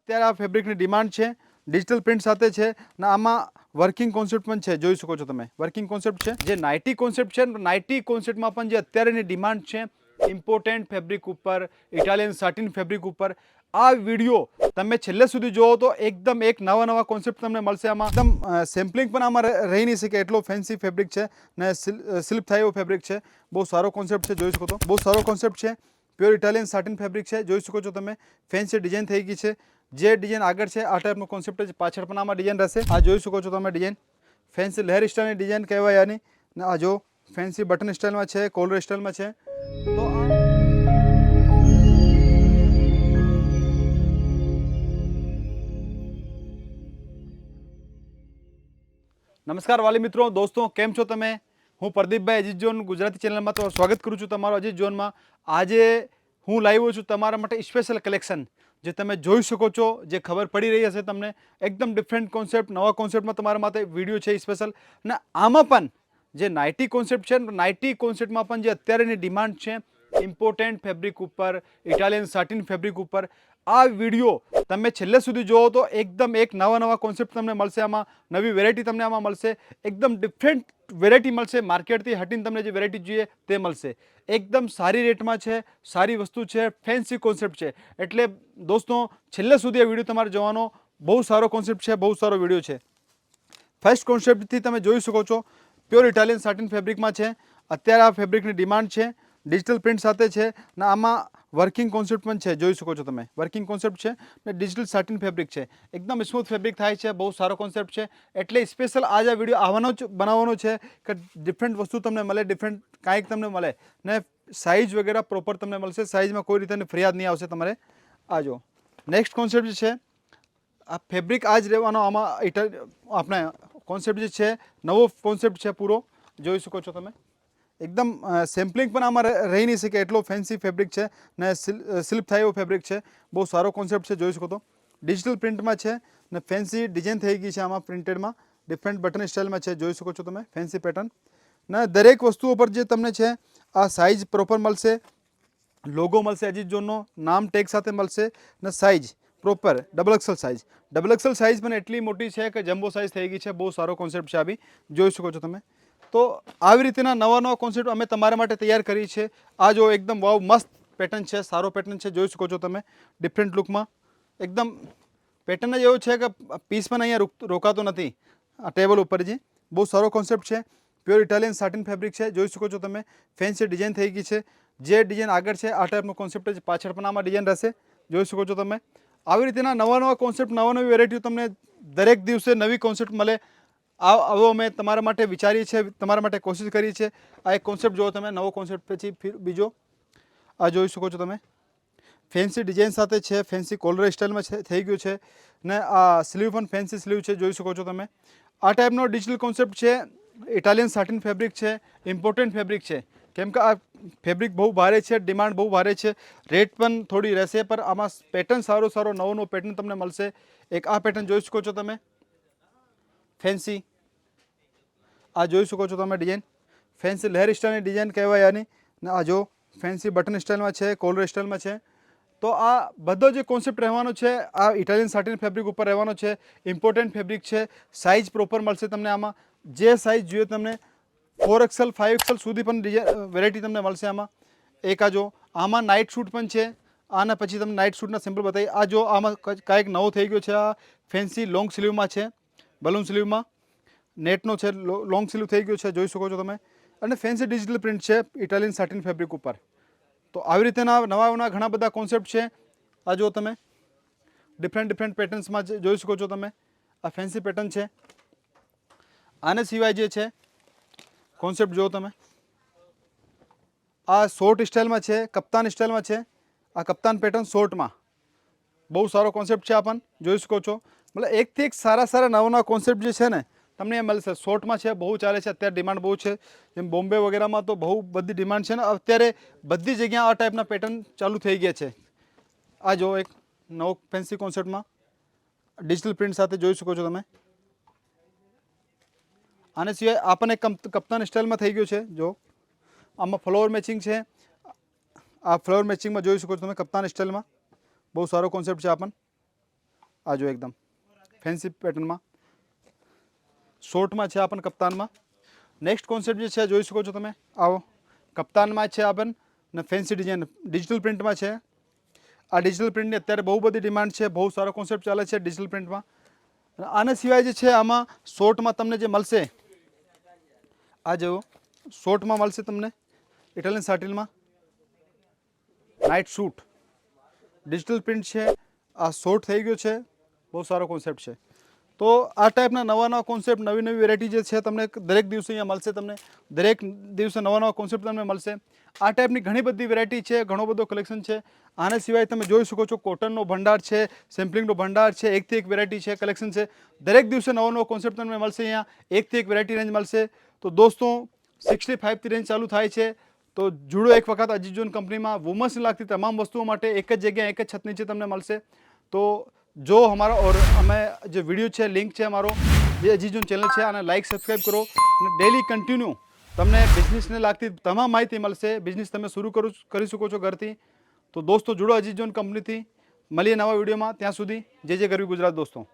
અત્યારે આ ફેબ્રિકની ડિમાન્ડ છે ડિજિટલ પ્રિન્ટ સાથે છે, ને આમાં વર્કિંગ કોન્સેપ્ટ પણ છે, જોઈ શકો છો તમે. વર્કિંગ કોન્સેપ્ટ છે, જે નાઇટી કોન્સેપ્ટ છે નાઇટી કોન્સેપ્ટમાં પણ જે અત્યારેની ડિમાન્ડ છે ઇમ્પોર્ટન્ટ ફેબ્રિક ઉપર ઇટાલિયન સાટિન ફેબ્રિક ઉપર, આ વીડિયો તમે છેલ્લે સુધી જોવો તો એકદમ એક નવા નવા કોન્સેપ્ટ તમને મળશે આમાં. એકદમ સેમ્પલિંગ પણ આમાં રહી નહીં શકે, એટલો ફેન્સી ફેબ્રિક છે, ને સ્લિપ થાય એવો ફેબ્રિક છે. બહુ સારો કોન્સેપ્ટ છે, જોઈ શકો તો. બહુ સારો કોન્સેપ્ટ છે પ્યોર ઇટાલિયન સાટિન ફેબ્રિક છે, જોઈ શકો છો તમે. ફેન્સી ડિઝાઇન થઈ ગઈ છે. જે ડિઝાઇન આગળ છે, આ ટાઈપનો કોન્સેપ્ટ છે પાછળ પણ આમાં ડિઝાઇન રહેશે. આ જોઈ શકો છો તમે ડિઝાઇન. ફેન્સી લહેર સ્ટાઇલની ડિઝાઇન કહેવાય આની. ને આ જો ફેન્સી બટન સ્ટાઇલમાં છે કોલર સ્ટાઇલમાં છે. તો નમસ્કાર વાલી મિત્રો, દોસ્તો, કેમ છો તમે? હું પ્રદીપભાઈ અજીત જોન ગુજરાતી ચેનલમાં તો સ્વાગત કરું છું તમારો અજીત જોનમાં આજે હું લાવ્યો છું તમારા માટે સ્પેશિયલ કલેક્શન જે તમે જોઈ શકો છો, જે ખબર પડી રહી હશે તમને, એકદમ ડિફરન્ટ કોન્સેપ્ટ નવા કોન્સેપ્ટમાં તમારા માટે વીડિયો છે સ્પેશિયલ અને આમાં પણ જે નાઇટી કોન્સેપ્ટ છે નાઇટી કોન્સેપ્ટમાં પણ જે અત્યારેની ડિમાન્ડ છે ઇમ્પોર્ટન્ટ ફેબ્રિક ઉપર, ઇટાલિયન સાટિન ફેબ્રિક ઉપર. આ વીડિયો તમે છેલ્લે સુધી જોવો તો એકદમ એક નવા નવા કોન્સેપ્ટ તમને મળશે આમાં, નવી વેરાયટી તમને આમાં મળશે. એકદમ ડિફરન્ટ વેરાયટી મળશે. માર્કેટથી હટીને તમને જે વેરાયટી જોઈએ તે મળશે. એકદમ સારી રેટમાં છે, સારી વસ્તુ છે ફેન્સી કોન્સેપ્ટ છે. એટલે દોસ્તો, છેલ્લે સુધી આ વીડિયો તમારે જોવાનો બહુ સારો કોન્સેપ્ટ છે, બહુ સારો વીડિયો છે. ફર્સ્ટ કોન્સેપ્ટથી તમે જોઈ શકો છો પ્યોર ઇટાલિયન સાટિન ફેબ્રિકમાં છે. અત્યારે આ ફેબ્રિકની ડિમાન્ડ છે. ડિજિટલ પ્રિન્ટ સાથે છે. અને આમાં વર્કિંગ કોન્સેપ્ટ પણ છે, જોઈ શકો છો તમે. વર્કિંગ કોન્સેપ્ટ છે ને ડિજિટલ સાટિન ફેબ્રિક છે. એકદમ સ્મૂથ ફેબ્રિક થાય છે, બહુ સારો કોન્સેપ્ટ છે. એટલે સ્પેશિયલ આજ આ વીડિયો આવવાનો જ બનાવવાનો છે કે ડિફરન્ટ વસ્તુ તમને મળે ડિફરન્ટ કાંઈક તમને મળે. ને સાઇઝ વગેરે પ્રોપર તમને મળશે. સાઇઝમાં કોઈ રીતે ફરિયાદ નહીં આવશે તમારે. આ જો નેક્સ્ટ કોન્સેપ્ટ છે, આ ફેબ્રિક આ જ રહેવાનો આમાં આપણે કોન્સેપ્ટ જે છે, નવો કોન્સેપ્ટ છે પૂરો. જોઈ શકો છો તમે. એકદમ સેમ્પલિંગ પણ આમાં રહી નહીં શકે. એટલો ફેન્સી ફેબ્રિક છે ને સ્લિપ થાય એવો ફેબ્રિક છે. બહુ સારો કોન્સેપ્ટ છે, જોઈ શકો તો. ડિજિટલ પ્રિન્ટમાં છે ને ફેન્સી ડિઝાઇન થઈ ગઈ છે આમાં પ્રિન્ટેડમાં ડિફરન્ટ બટન સ્ટાઇલમાં છે, જોઈ શકો છો તમે ફેન્સી પેટર્ન ને દરેક વસ્તુઓ પર જે તમને છે, આ સાઇઝ પ્રોપર મળશે. લોગો મળશે અજીત જોનનો, નામ ટેગ સાથે મળશે ને size proper double XL size double XL size પણ એટલી મોટી છે કે જમ્બો સાઇઝ થઈ ગઈ છે, બહુ સારો કોન્સેપ્ટ છે આવી જોઈ શકો છો તમે. તો આવી રીતના નવા નવા કોન્સેપ્ટ અમે તમારા માટે તૈયાર કરી છે. આ જો એકદમ વાવ મસ્ત પેટર્ન છે, સારો પેટર્ન છે, જોઈ શકો છો તમે. ડિફરન્ટ લુકમાં એકદમ પેટર્ન જ એવું છે કે પીસ પણ અહીંયા રોક- રોકાતો નથી. આ ટેબલ ઉપર જે. બહુ સારો કોન્સેપ્ટ છે. પ્યોર ઇટાલિયન સાટિન ફેબ્રિક છે. જોઈ શકો છો તમે. ફેન્સી ડિઝાઇન થઈ ગઈ છે. જે ડિઝાઇન આગળ છે, આ ટાઈપનો કોન્સેપ્ટ છે પાછળ પણ આમાં ડિઝાઇન રહેશે. જોઈ શકો છો તમે. આવી રીતના નવા નવા કોન્સેપ્ટ નવા નવી વેરાયટીઓ તમને દરેક દિવસે નવી કોન્સેપ્ટ મળે. આવો અમે તમારા માટે વિચારીએ છીએ, તમારા માટે કોશિશ કરી છે આ એક કોન્સેપ્ટ જુઓ તમે, નવો કોન્સેપ્ટ પછી બીજો. આ જોઈ શકો છો તમે. ફેન્સી ડિઝાઇન સાથે છે ફેન્સી કોલર સ્ટાઇલમાં થઈ ગયું છે. ને આ સ્લીવ પણ ફેન્સી સ્લીવ છે, જોઈ શકો છો તમે. આ ટાઈપનો ડિજિટલ કોન્સેપ્ટ છે ઇટાલિયન સાટિન ફેબ્રિક છે ઇમ્પોર્ટન્ટ ફેબ્રિક છે. કેમ કે આ ફેબ્રિક બહુ ભારે છે ડિમાન્ડ બહુ ભારે છે. રેટ પણ થોડી રહેશે, પણ આમાં પેટર્ન સારો સારો નવો નવો પેટર્ન તમને મળશે. એક આ પેટર્ન જોઈ શકો છો તમે. ફેન્સી આ જોઈ શકો છો તમે ડિઝાઇન ફેન્સી લહેર સ્ટાઇલની ડિઝાઇન કહેવાય આની. ને આ જો ફેન્સી બટન સ્ટાઇલમાં છે કોલર સ્ટાઇલમાં છે. તો આ બધો જે કોન્સેપ્ટ રહેવાનો છે, આ ઇટાલિયન સાટિન ફેબ્રિક ઉપર રહેવાનો છે ઇમ્પોર્ટન્ટ ફેબ્રિક છે સાઇઝ પ્રોપર મળશે તમને આમાં. જે સાઇઝ જોઈએ તમને ફોર એક્સેલ ફાઇવ એક્સેલ સુધી પણ વેરાયટી તમને મળશે આમાં. એક આ જો, આમાં નાઇટ શૂટ પણ છે. આના પછી તમને નાઇટ શૂટના સિમ્પલ બતાવી આ જો આમાં કંઈક નવો થઈ ગયો છે આ ફેન્સી લોંગ સ્લીવમાં છે. બલૂન સ્લીવમાં નેટનો છે લોંગ સ્લીવ થઈ ગયો છે, જોઈ શકો છો તમે. અને ફેન્સી ડિજિટલ પ્રિન્ટ છે ઇટાલિયન સાટિન ફેબ્રિક ઉપર. તો આવી રીતેના નવા નવા ઘણા બધા કોન્સેપ્ટ છે. આ જો તમે. ડિફરન્ટ ડિફરન્ટ પેટર્ન્સમાં જોઈ શકો છો તમે. આ ફેન્સી પેટર્ન છે. આને સિવાય જે છે કોન્સેપ્ટ જુઓ તમે. આ શોર્ટ સ્ટાઇલમાં છે, કપ્તાન સ્ટાઇલમાં છે. આ કપ્તાન પેટર્ન શોર્ટમાં બહુ સારો કોન્સેપ્ટ છે આપણ જોઈ શકો છો. મતલબ એકથી એક સારા સારા નવા નવા કોન્સેપ્ટ જે છે ને તમને એ મળશે શોર્ટમાં છે, બહુ ચાલે છે, અત્યારે ડિમાન્ડ બહુ છે. જેમ બોમ્બે વગેરેમાં તો બહુ બધી ડિમાન્ડ છે ને, અત્યારે બધી જગ્યા આ ટાઈપના પેટર્ન ચાલુ થઈ ગયા છે. આ જો એક નવો ફેન્સી કોન્સેપ્ટમાં ડિજિટલ પ્રિન્ટ સાથે જોઈ શકો છો તમે. આને સિવાય આ પણ એક કપ્તાન સ્ટાઇલમાં થઈ ગયું છે, જો. આમાં ફ્લોવર મેચિંગ છે. આ ફ્લોવર મેચિંગમાં જોઈ શકો છો તમે કપ્તાન સ્ટાઇલમાં બહુ સારો કોન્સેપ્ટ છે પણ. આ જો એકદમ ફેન્સી પેટર્નમાં શોર્ટમાં છે આપણ કપ્તાનમાં. નેક્સ્ટ કોન્સેપ્ટ જે છે, જોઈ શકો છો તમે. આવો. કપ્તાનમાં છે આપણ ને ફેન્સી ડિઝાઇન ડિજિટલ પ્રિન્ટમાં છે. આ ડિજિટલ પ્રિન્ટની અત્યારે બહુ બધી ડિમાન્ડ છે, બહુ સારો કોન્સેપ્ટ ચાલે છે ડિજિટલ પ્રિન્ટમાં આના સિવાય જે છે, આમાં શોર્ટમાં તમને જે મળશે, આ જેવો શોર્ટમાં મળશે તમને ઇટાલિયન સાટિલમાં નાઇટ શૂટ ડિજિટલ પ્રિન્ટ છે, આ શોર્ટ થઈ ગયો છે. બહુ સારો કોન્સેપ્ટ છે. તો આ ટાઈપના નવા નવા કોન્સેપ્ટ નવી નવી વેરાયટી જે છે તમને દરેક દિવસે અહીંયા મળશે તમને. દરેક દિવસે નવા નવા કોન્સેપ્ટ તમને મળશે. આ ટાઈપની ઘણી બધી વેરાયટી છે, ઘણો બધો કલેક્શન છે. આના સિવાય તમે જોઈ શકો છો કોટનનો ભંડાર છે સેમ્પલિંગનો ભંડાર છે એકથી એક વેરાયટી છે કલેક્શન છે. દરેક દિવસે નવો નવો કોન્સેપ્ટ તમને મળશે અહીંયા. એકથી એક વેરાયટી રેન્જ મળશે. તો દોસ્તો સિક્સટી ફાઇવથી રેન્જ ચાલુ થાય છે. તો જુડો એક વખત અજીજોન કંપનીમાં વુમન્સને લાગતી તમામ વસ્તુઓ માટે એક જ જગ્યાએ, એક જ છત નીચે તમને મળશે. તો જો અમારો ઓર અમે જે વીડિયો છે લિંક છે અમારો જે અજીજોન ચેનલ છે આને લાઇક સબસ્ક્રાઈબ કરો અને ડેલી કન્ટિન્યુ તમને બિઝનેસને લાગતી તમામ માહિતી મળશે. બિઝનેસ તમે શરૂ કરું કરી શકો છો ઘરથી. તો દોસ્તો, જુડો અજીજોન કંપનીથી મળીએ નવા વિડીયોમાં ત્યાં સુધી જે જે કરવી ગુજરાત દોસ્તો.